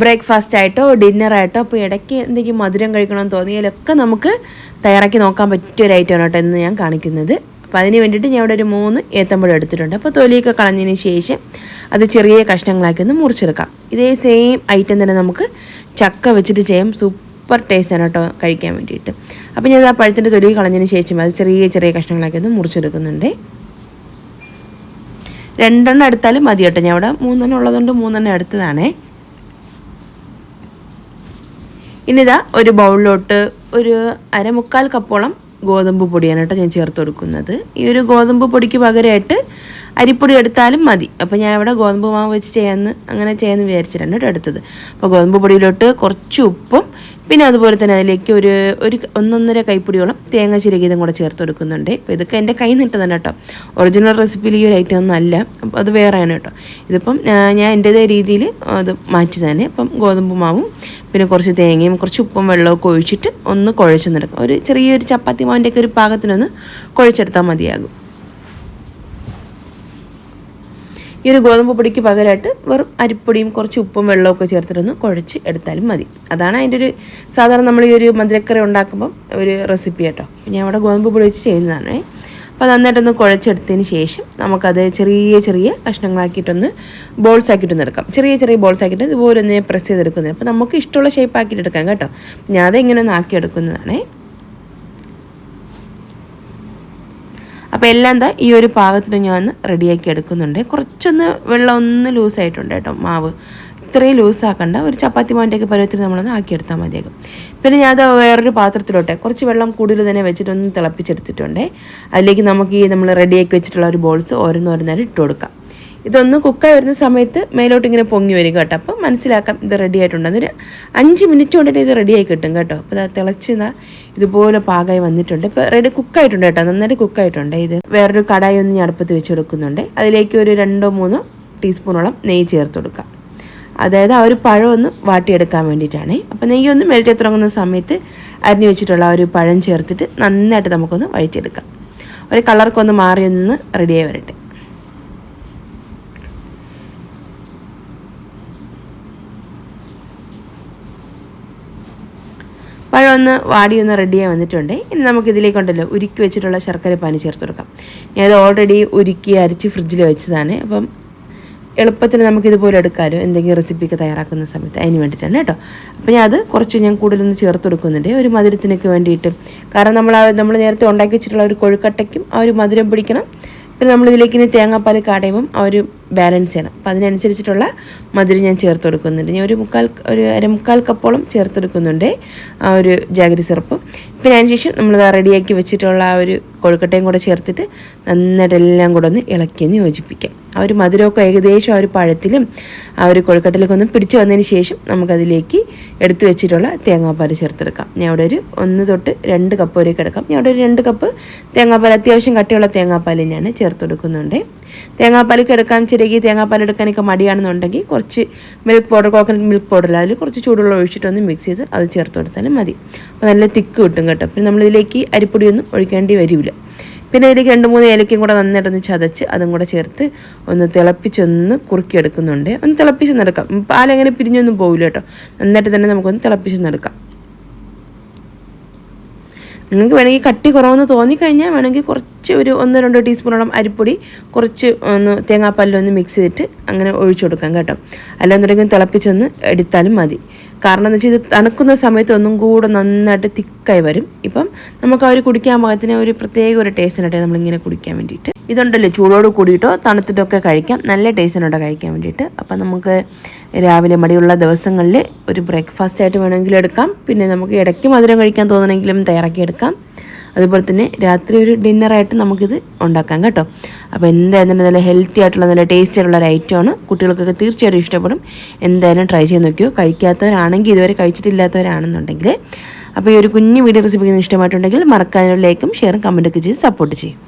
Breakfast ആയിട്ടോ ഡിന്നറായിട്ടോ അപ്പോൾ ഇടയ്ക്ക് എന്തെങ്കിലും മധുരം കഴിക്കണമെന്ന് തോന്നിയാലൊക്കെ നമുക്ക് തയ്യാറാക്കി നോക്കാൻ പറ്റിയ ഒരു ഐറ്റമാണ് കേട്ടോ എന്ന് ഞാൻ കാണിക്കുന്നത്. അപ്പോൾ അതിന് വേണ്ടിയിട്ട് ഞാൻ ഇവിടെ ഒരു മൂന്ന് ഏത്തമ്പഴം എടുത്തിട്ടുണ്ട്. അപ്പോൾ തൊലിയൊക്കെ കളഞ്ഞതിന് ശേഷം അത് ചെറിയ കഷ്ണങ്ങളാക്കി ഒന്ന് മുറിച്ചെടുക്കാം. ഇതേ സെയിം ഐറ്റം തന്നെ നമുക്ക് ചക്ക വെച്ചിട്ട് ചെയ്യാം. സൂപ്പർ ടേസ്റ്റ് ആണ് കേട്ടോ കഴിക്കാൻ വേണ്ടിയിട്ട്. അപ്പോൾ ഞാൻ ആ പഴത്തിന്റെ തൊലി കളഞ്ഞതിന് ശേഷം അത് ചെറിയ ചെറിയ കഷ്ണങ്ങളാക്കി ഒന്ന് മുറിച്ചെടുക്കുന്നുണ്ട്. രണ്ടെണ്ണം എടുത്താലും മതി കേട്ടോ. ഞാൻ ഇവിടെ മൂന്നെണ്ണം ഉള്ളതുകൊണ്ട് മൂന്നെണ്ണം എടുത്തതാണേ. ഇനിതാ ഒരു ബൗളിലോട്ട് ഒരു അരമുക്കാൽ കപ്പോളം ഗോതമ്പ് പൊടിയാണ് കേട്ടോ ഞാൻ ചേർത്ത് കൊടുക്കുന്നത്. ഈ ഒരു ഗോതമ്പ് പൊടിക്ക് പകരമായിട്ട് അരിപ്പൊടി എടുത്താലും മതി. അപ്പോൾ ഞാൻ ഇവിടെ ഗോതമ്പ് മാവ് വെച്ച് ചെയ്യാമെന്ന് അങ്ങനെ ചെയ്യാമെന്ന് വിചാരിച്ചിട്ടാണ് കേട്ടോ എടുത്തത്. അപ്പോൾ ഗോതമ്പ് പൊടിയിലോട്ട് കുറച്ച് ഉപ്പും പിന്നെ അതുപോലെ തന്നെ അതിലേക്ക് ഒരു ഒരു ഒന്നൊന്നര കൈപ്പൊടിയോളം തേങ്ങ ചിരകിയതും കൂടെ ചേർത്ത് കൊടുക്കുന്നുണ്ട്. അപ്പോൾ ഇതൊക്കെ എന്റെ കൈ നിട്ടതാണ് കേട്ടോ. ഒറിജിനൽ റെസിപ്പിയിൽ ഈ ഒരു ഐറ്റം ഒന്നും അല്ല. അപ്പോൾ അത് വേറെയാണ് കേട്ടോ. ഇതിപ്പം ഞാൻ എന്റേതായ രീതിയിൽ അത് മാറ്റി തന്നെ. അപ്പം ഗോതമ്പ് മാവും പിന്നെ കുറച്ച് തേങ്ങയും കുറച്ച് ഉപ്പും വെള്ളമൊക്കെ ഒഴിച്ചിട്ട് ഒന്ന് കുഴച്ചെന്നെടുക്കും. ഒരു ചെറിയൊരു ചപ്പാത്തി മാവിന്റെയൊക്കെ ഒരു പാകത്തിനൊന്ന് കുഴച്ചെടുത്താൽ മതിയാകും. ഈ ഒരു ഗോതമ്പ് പൊടിക്ക് പകരമായിട്ട് വെറും അരിപ്പൊടിയും കുറച്ച് ഉപ്പും വെള്ളമൊക്കെ ചേർത്തിട്ടൊന്ന് കുഴച്ച് എടുത്താലും മതി. അതാണ് അതിന്റെ ഒരു സാധാരണ നമ്മൾ ഈ ഒരു മധുരക്കറി ഉണ്ടാക്കുമ്പം ഒരു റെസിപ്പി കേട്ടോ. ഞാൻ അവിടെ ഗോതമ്പ് പൊടി വെച്ച് ചെയ്യുന്നതാണ്. അപ്പോൾ നന്നായിട്ടൊന്ന് കുഴച്ചെടുത്തതിന് ശേഷം നമുക്കത് ചെറിയ ചെറിയ കഷ്ണങ്ങളാക്കിയിട്ടൊന്ന് ബോൾസ് ആക്കിയിട്ടൊന്ന് എടുക്കാം. ചെറിയ ചെറിയ ബോൾസ് ആക്കിയിട്ട് ഇതുപോലെ ഒന്ന് പ്രസ് ചെയ്തെടുക്കുന്നത് അപ്പോൾ നമുക്ക് ഇഷ്ടമുള്ള ഷേപ്പ് ആക്കിയിട്ട് എടുക്കാം കേട്ടോ. ഞാൻ അതെങ്ങനെ ഒന്ന് ആക്കിയെടുക്കുന്നതാണേ. അപ്പോൾ എല്ലാം എന്താ ഈ ഒരു പാകത്തിന് ഞാൻ ഒന്ന് റെഡിയാക്കി എടുക്കുന്നുണ്ട്. കുറച്ചൊന്ന് വെള്ളം ഒന്ന് ലൂസായിട്ടുണ്ട് കേട്ടോ മാവ്. ഇത്രയും ലൂസാക്കണ്ട. ഒരു ചപ്പാത്തി മാവിന്റെയൊക്കെ പരുവത്തിൽ നമ്മളൊന്ന് ആക്കിയെടുത്താൽ മതിയാകും. പിന്നെ ഞാനത് വേറൊരു പാത്രത്തിലോട്ടെ കുറച്ച് വെള്ളം കൂടുതൽ തന്നെ വെച്ചിട്ടൊന്ന് തിളപ്പിച്ചെടുത്തിട്ടുണ്ട്. അതിലേക്ക് നമുക്ക് ഈ നമ്മൾ റെഡിയാക്കി വെച്ചിട്ടുള്ള ഒരു ബോൾസ് ഓരോന്നോരോന്നായിട്ട് ഇട്ട് കൊടുക്കാം. ഇതൊന്ന് കുക്കായി വരുന്ന സമയത്ത് മേലോട്ട് ഇങ്ങനെ പൊങ്ങി വരും കേട്ടോ. അപ്പം മനസ്സിലാക്കാം ഇത് റെഡി ആയിട്ടുണ്ടെന്നൊരു അഞ്ച് മിനിറ്റ് കൊണ്ട് ഇത് റെഡിയായി കിട്ടും കേട്ടോ. അപ്പോൾ അത് തിളച്ച് ഇതാ ഇതുപോലെ പാകമായി വന്നിട്ടുണ്ട്. ഇപ്പോൾ റെഡി കുക്കായിട്ടുണ്ട് കേട്ടോ. നന്നായിട്ട് കുക്കായിട്ടുണ്ട് ഇത്. വേറൊരു കടായി ഒന്ന് ഞാൻ അടുപ്പത്ത് വെച്ച് കൊടുക്കുന്നുണ്ട്. അതിലേക്ക് ഒരു രണ്ടോ മൂന്നോ ടീസ്പൂണോളം നെയ്യ് ചേർത്ത് കൊടുക്കാം. അതായത് ആ ഒരു പഴം ഒന്ന് വാട്ടിയെടുക്കാൻ വേണ്ടിയിട്ടാണ്. അപ്പോൾ നെയ്യ് ഒന്ന് മെൽറ്റ് തുടങ്ങുന്ന സമയത്ത് അരിഞ്ഞു വെച്ചിട്ടുള്ള ആ ഒരു പഴം ചേർത്തിട്ട് നന്നായിട്ട് നമുക്കൊന്ന് വഴിച്ചെടുക്കാം ഒരു കളർക്കൊന്ന് മാറി ഒന്ന് റെഡിയായി വരട്ടെ. പഴം വാടി ഒന്ന് റെഡിയായി വന്നിട്ടുണ്ട്. ഇനി നമുക്ക് ഇതിലേക്കുണ്ടല്ലോ ഉരുക്കി വെച്ചിട്ടുള്ള ശർക്കര പാനി ചേർത്ത് കൊടുക്കാം. ഞാനത് ഓൾറെഡി ഉരുക്കി അരിച്ച് ഫ്രിഡ്ജിൽ വെച്ചതാണ്. അപ്പം എളുപ്പത്തിൽ നമുക്കിതുപോലെ എടുക്കാമല്ലോ എന്തെങ്കിലും റെസിപ്പിക്ക് തയ്യാറാക്കുന്ന സമയത്ത്. അതിന് വേണ്ടിയിട്ടാണ് കേട്ടോ. അപ്പോൾ ഞാൻ അത് കുറച്ച് ഞാൻ കൂടുതലൊന്ന് ചേർത്ത് കൊടുക്കുന്നുണ്ട്. ഒരു മധുരത്തിനൊക്കെ വേണ്ടിയിട്ട്. കാരണം നമ്മൾ നമ്മൾ നേരത്തെ ഉണ്ടാക്കി വെച്ചിട്ടുള്ള ഒരു കൊഴുക്കട്ടയ്ക്കും ആ ഒരു മധുരം പിടിക്കണം. പിന്നെ നമ്മളിതിലേക്ക് ഇനി തേങ്ങാപ്പാൽ കാടയുമ്പം ആ ഒരു ബാലൻസ് ചെയ്യണം. അപ്പം അതിനനുസരിച്ചിട്ടുള്ള മധുരം ഞാൻ ചേർത്ത് കൊടുക്കുന്നുണ്ട്. ഞാൻ ഒരു മുക്കാൽ ഒരു അരമുക്കാൽ കപ്പോളം ചേർത്ത് കൊടുക്കുന്നുണ്ട് ആ ഒരു ജാഗരി സിറപ്പ്. പിന്നെ അതിന് ശേഷം നമ്മളിത് റെഡിയാക്കി വെച്ചിട്ടുള്ള ആ ഒരു കൊഴുക്കട്ടയും കൂടെ ചേർത്തിട്ട് നന്നായിട്ട് എല്ലാം കൂടെ ഒന്ന് ഇളക്കി ഒന്ന് യോജിപ്പിക്കാം. ആ ഒരു മധുരമൊക്കെ ഏകദേശം ആ ഒരു പഴത്തിലും ആ ഒരു കൊഴുക്കട്ടിലൊക്കെ ഒന്ന് പിടിച്ചു വന്നതിന് ശേഷം നമുക്കതിലേക്ക് എടുത്തു വെച്ചിട്ടുള്ള തേങ്ങാപ്പാൽ ചേർത്തെടുക്കാം. ഞാൻ അവിടെ ഒരു ഒന്ന് തൊട്ട് രണ്ട് കപ്പ് വരെയൊക്കെ എടുക്കാം. ഞാൻ അവിടെ ഒരു രണ്ട് കപ്പ് തേങ്ങാപ്പാൽ അത്യാവശ്യം കട്ടിയുള്ള തേങ്ങാപ്പാൽ തന്നെയാണ് ചേർത്ത് കൊടുക്കുന്നുണ്ട്. തേങ്ങാപ്പാൽ എടുക്കാൻ ചിരകി തേങ്ങാപ്പാൽ എടുക്കാനൊക്കെ മടിയാണെന്നുണ്ടെങ്കിൽ കുറച്ച് milk powder coconut milk powder അതിൽ കുറച്ച് ചൂടുവെള്ളം ഒഴിച്ചിട്ടൊന്ന് മിക്സ് ചെയ്ത് അത് ചേർത്ത് കൊടുത്താലും മതി. അപ്പോൾ നല്ല തിക്ക് കിട്ടും കേട്ടോ. പിന്നെ നമ്മളിതിലേക്ക് അരിപ്പൊടിയൊന്നും ഒഴിക്കേണ്ടി വരില്ല പിന്നെ ഇതിലേക്ക് രണ്ട് മൂന്ന് ഏലക്കയും കൂടെ നന്നായിട്ടൊന്ന് ചതച്ച് അതും കൂടെ ചേർത്ത് ഒന്ന് തിളപ്പിച്ചൊന്ന് കുറുക്കിയെടുക്കുന്നുണ്ട്. ഒന്ന് തിളപ്പിച്ചൊന്നെടുക്കാം. പാലങ്ങനെ പിരിഞ്ഞൊന്നും പോകില്ല കേട്ടോ. നന്നായിട്ട് തന്നെ നമുക്കൊന്ന് തിളപ്പിച്ചൊന്നെടുക്കാം. നിങ്ങൾക്ക് വേണമെങ്കിൽ കട്ടി കുറവെന്ന് തോന്നിക്കഴിഞ്ഞാൽ വേണമെങ്കിൽ കുറച്ച് ഒരു ഒന്നോ രണ്ടോ ടീസ്പൂണോളം അരിപ്പൊടി കുറച്ച് ഒന്ന് തേങ്ങാപ്പാലിലൊന്ന് മിക്സ് ചെയ്തിട്ട് അങ്ങനെ ഒഴിച്ചു കൊടുക്കാം കേട്ടോ. അല്ലാന്നുണ്ടെങ്കിൽ തിളപ്പിച്ചൊന്ന് എടുത്താലും മതി. കാരണം എന്ന് വെച്ചാൽ ഇത് തണുക്കുന്ന സമയത്ത് ഒന്നും കൂടെ നന്നായിട്ട് തിക്കായി വരും. ഇപ്പം നമുക്ക് അവർ കുടിക്കാൻ പാകത്തിന് ഒരു പ്രത്യേക ഒരു ടേസ്റ്റിനായിട്ട് നമ്മളിങ്ങനെ കുടിക്കാൻ വേണ്ടിയിട്ട്. ഇതുണ്ടല്ലോ ചൂടോട് കൂടിയിട്ടോ തണുത്തിട്ടൊക്കെ കഴിക്കാം. നല്ല ടേസ്റ്റിനോടെ കഴിക്കാൻ വേണ്ടിയിട്ട്. അപ്പം നമുക്ക് രാവിലെ മടിയുള്ള ദിവസങ്ങളിൽ ഒരു ബ്രേക്ക്ഫാസ്റ്റ് ആയിട്ട് വേണമെങ്കിലും എടുക്കാം. പിന്നെ നമുക്ക് ഇടയ്ക്ക് മധുരം കഴിക്കാൻ തോന്നണമെങ്കിലും തയ്യാറാക്കി എടുക്കാം. അതുപോലെ തന്നെ രാത്രി ഒരു ഡിന്നറായിട്ട് നമുക്കിത് ഉണ്ടാക്കാം കേട്ടോ. അപ്പോൾ എന്തായാലും നല്ല ഹെൽത്തി ആയിട്ടുള്ള നല്ല ടേസ്റ്റി ആയിട്ടുള്ള ഒരു ഐറ്റമാണ് കുട്ടികൾക്കൊക്കെ തീർച്ചയായിട്ടും ഇഷ്ടപ്പെടും. എന്തായാലും ട്രൈ ചെയ്ത് നോക്കിയോ. കഴിക്കാത്തവരാണെങ്കിൽ ഇതുവരെ കഴിച്ചിട്ടില്ലാത്തവരാണെന്നുണ്ടെങ്കിൽ അപ്പോൾ ഈ ഒരു കുഞ്ഞു വീഡിയോ റെസിപ്പി ഇഷ്ടമായിട്ടുണ്ടെങ്കിൽ മറക്കാനുള്ള ലൈക്കും ഷെയറും കമന്റൊക്കെ ചെയ്ത് സപ്പോർട്ട് ചെയ്യും.